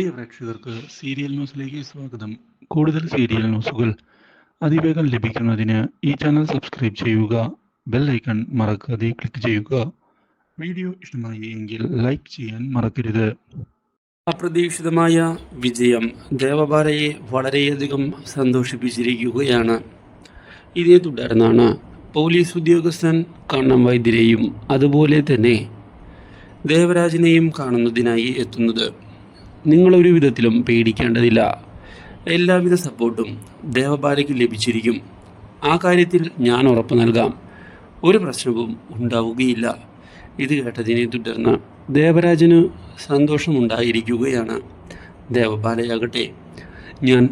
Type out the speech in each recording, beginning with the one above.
പ്രിയ പ്രേക്ഷകർക്ക് സീരിയൽ ന്യൂസിലേക്ക് സ്വാഗതം. കൂടുതൽ സീരിയൽ ന്യൂസുകൾ അതിവേഗം ലഭിക്കുന്നതിന് ഈ ചാനൽ സബ്സ്ക്രൈബ് ചെയ്യുക ബെൽ ഐക്കൺ മറക്കാതെ ക്ലിക്ക് ചെയ്യുക. വീഡിയോ ഇഷ്ടമായി എങ്കിൽ ലൈക്ക് ചെയ്യാൻ മറക്കരുത്. അപ്രതീക്ഷിതമായ വിജയം ദേവബാലയെ വളരെയധികം സന്തോഷിപ്പിച്ചിരിക്കുകയാണ്. ഇതേ തുടർന്നാണ് പോലീസ് ഉദ്യോഗസ്ഥൻ കണ്ണം വൈദ്യരെയും അതുപോലെ തന്നെ ദേവരാജിനെയും കാണുന്നതിനായി എത്തുന്നത്. നിങ്ങളൊരു വിധത്തിലും പേടിക്കേണ്ടതില്ല. എല്ലാവിധ സപ്പോർട്ടും ദേവബാലയ്ക്ക് ലഭിച്ചിരിക്കും. ആ കാര്യത്തിൽ ഞാൻ ഉറപ്പ് നൽകാം. ഒരു പ്രശ്നവും ഉണ്ടാവുകയില്ല. ഇത് കേട്ടതിനെ തുടർന്ന് ദേവരാജന് സന്തോഷമുണ്ടായിരിക്കുകയാണ്. ദേവപാലയാകട്ടെ ഞാൻ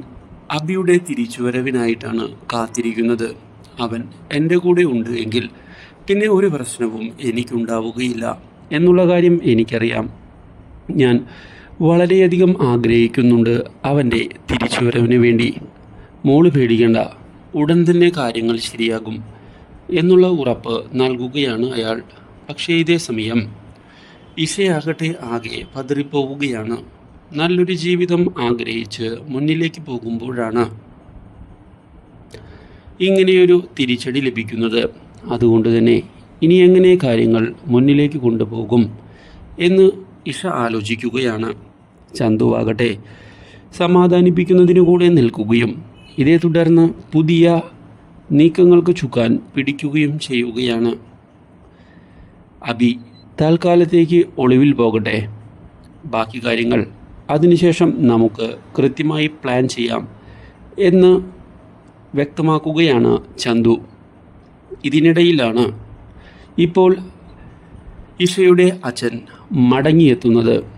അബിയുടെ തിരിച്ചുവരവിനായിട്ടാണ് കാത്തിരിക്കുന്നത്. അവൻ എന്റെ കൂടെ ഉണ്ട് എങ്കിൽ പിന്നെ ഒരു പ്രശ്നവും എനിക്കുണ്ടാവുകയില്ല എന്നുള്ള കാര്യം എനിക്കറിയാം. ഞാൻ വളരെയധികം ആഗ്രഹിക്കുന്നുണ്ട് അവന്റെ തിരിച്ചുവരവിന് വേണ്ടി. മോൾ പേടിക്കേണ്ട ഉടൻ തന്നെ കാര്യങ്ങൾ ശരിയാകും എന്നുള്ള ഉറപ്പ് നൽകുകയാണ് അയാൾ. പക്ഷേ ഇതേ സമയം ഇഷയാകട്ടെ ആകെ പതറിപ്പോവുകയാണ്. നല്ലൊരു ജീവിതം ആഗ്രഹിച്ച് മുന്നിലേക്ക് പോകുമ്പോഴാണ് ഇങ്ങനെയൊരു തിരിച്ചടി ലഭിക്കുന്നത്. അതുകൊണ്ട് തന്നെ ഇനി എങ്ങനെ കാര്യങ്ങൾ മുന്നിലേക്ക് കൊണ്ടുപോകും എന്ന് ഇഷ ആലോചിക്കുകയാണ്. ചന്തുവാകട്ടെ. സമാധാനിപ്പിക്കുന്നതിനു കൂടെ നിൽക്കുകയും ഇതേ തുടർന്ന് പുതിയ നീക്കങ്ങൾക്ക് ചുക്കാൻ പിടിക്കുകയും ചെയ്യുകയാണ്. അബി തൽക്കാലത്തേക്ക് ഒളിവിൽ പോകട്ടെ. ബാക്കി കാര്യങ്ങൾ അതിനുശേഷം നമുക്ക് കൃത്യമായി പ്ലാൻ ചെയ്യാം എന്ന് വ്യക്തമാക്കുകയാണ് ചന്തു. ഇതിനിടയിലാണ് ഇപ്പോൾ ഇഷയുടെ അച്ഛൻ മടങ്ങിയെത്തുന്നത്.